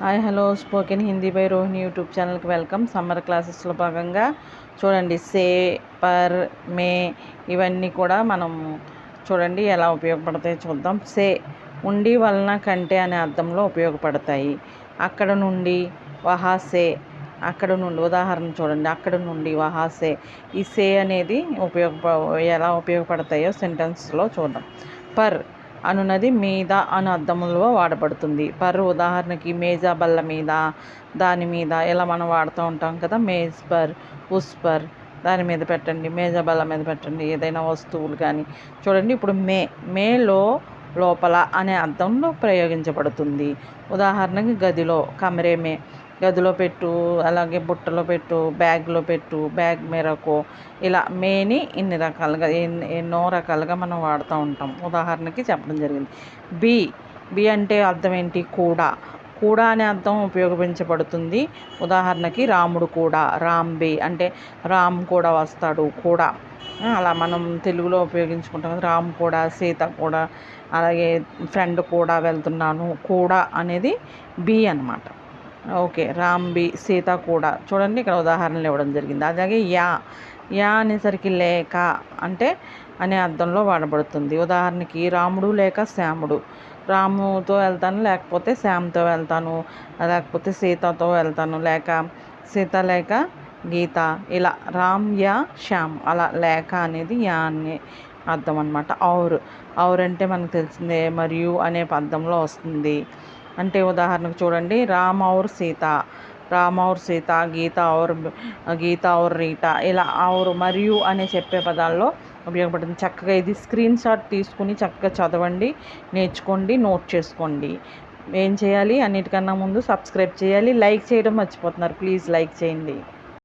Hi hello. Spoken Hindi by Rohini YouTube ఛానల్కి welcome. Summer క్లాసెస్లో భాగంగా చూడండి సే పర్ మే ఇవన్నీ కూడా మనం చూడండి ఎలా ఉపయోగపడతాయి చూద్దాం. సే ఉండి వలన కంటే అనే అర్థంలో ఉపయోగపడతాయి. అక్కడ నుండి వహాసే అక్కడ నుండి ఉదాహరణ చూడండి. అక్కడ నుండి వహాసే ఈ సే అనేది ఉపయోగ ఎలా ఉపయోగపడతాయో సెంటెన్స్లో చూద్దాం. పర్ అనున్నది మీద అను అర్థములో వాడబడుతుంది. పర్ ఉదాహరణకి మేజా బల్ల మీద దాని మీద ఇలా మనం వాడుతూ ఉంటాం కదా మేజ్ పర్ ఉస్ పర్ దాని మీద పెట్టండి మేజా బల్ల మీద పెట్టండి ఏదైనా వస్తువులు కానీ చూడండి ఇప్పుడు మే మేలో లోపల అనే అర్థంలో ప్రయోగించబడుతుంది. ఉదాహరణకి గదిలో కమరే మే గదిలో పెట్టు అలాగే బుట్టలో పెట్టు బ్యాగ్లో పెట్టు బ్యాగ్ మేరకు ఇలా మేని ఇన్ని రకాలుగా ఎన్నో రకాలుగా మనం వాడుతూ ఉంటాం. ఉదాహరణకి చెప్పడం జరిగింది. బి బి అంటే అర్థం ఏంటి? కూడా. కూడా అనే అర్థం ఉపయోగించబడుతుంది ఉదాహరణకి రాముడు కూడా రాంబి అంటే రామ్ కూడా వస్తాడు కూడా. అలా మనం తెలుగులో ఉపయోగించుకుంటాం రామ్ కూడా సీత కూడా అలాగే ఫ్రెండ్ కూడా వెళ్తున్నాను కూడా అనేది బి అన్నమాట. ఓకే రాంబి సీత కూడా. చూడండి ఇక్కడ ఉదాహరణలు ఇవ్వడం జరిగింది. అలాగే యా యా అనేసరికి లేక అంటే అనే అర్థంలో వాడబడుతుంది. ఉదాహరణకి రాముడు లేక శ్యాముడు. రాముతో వెళ్తాను లేకపోతే శ్యామ్తో వెళ్తాను లేకపోతే సీతతో వెళ్తాను లేక సీత లేక గీత. ఇలా రామ్ యా శ్యామ్ అలా లేక అనేది యా అనే అర్థం అనమాట ఔర్ ఔర్ అంటే మనకు తెలిసిందే మరియు అనే పదంలో వస్తుంది. అంటే ఉదాహరణకు చూడండి రామ్ ఔర్ సీత. రామ్ ఔర్ సీత గీత ఔర్ గీత ఔర్ రీట ఇలా ఔర్ మరియు అనే చెప్పే పదాల్లో ఉపయోగపడుతుంది. చక్కగా ఇది స్క్రీన్ షాట్ తీసుకుని చక్కగా చదవండి నేర్చుకోండి నోట్ చేసుకోండి. ఏం చేయాలి? అన్నిటికన్నా ముందు సబ్స్క్రైబ్ చేయాలి. లైక్ చేయడం మర్చిపోతున్నారు. ప్లీజ్ లైక్ చేయండి.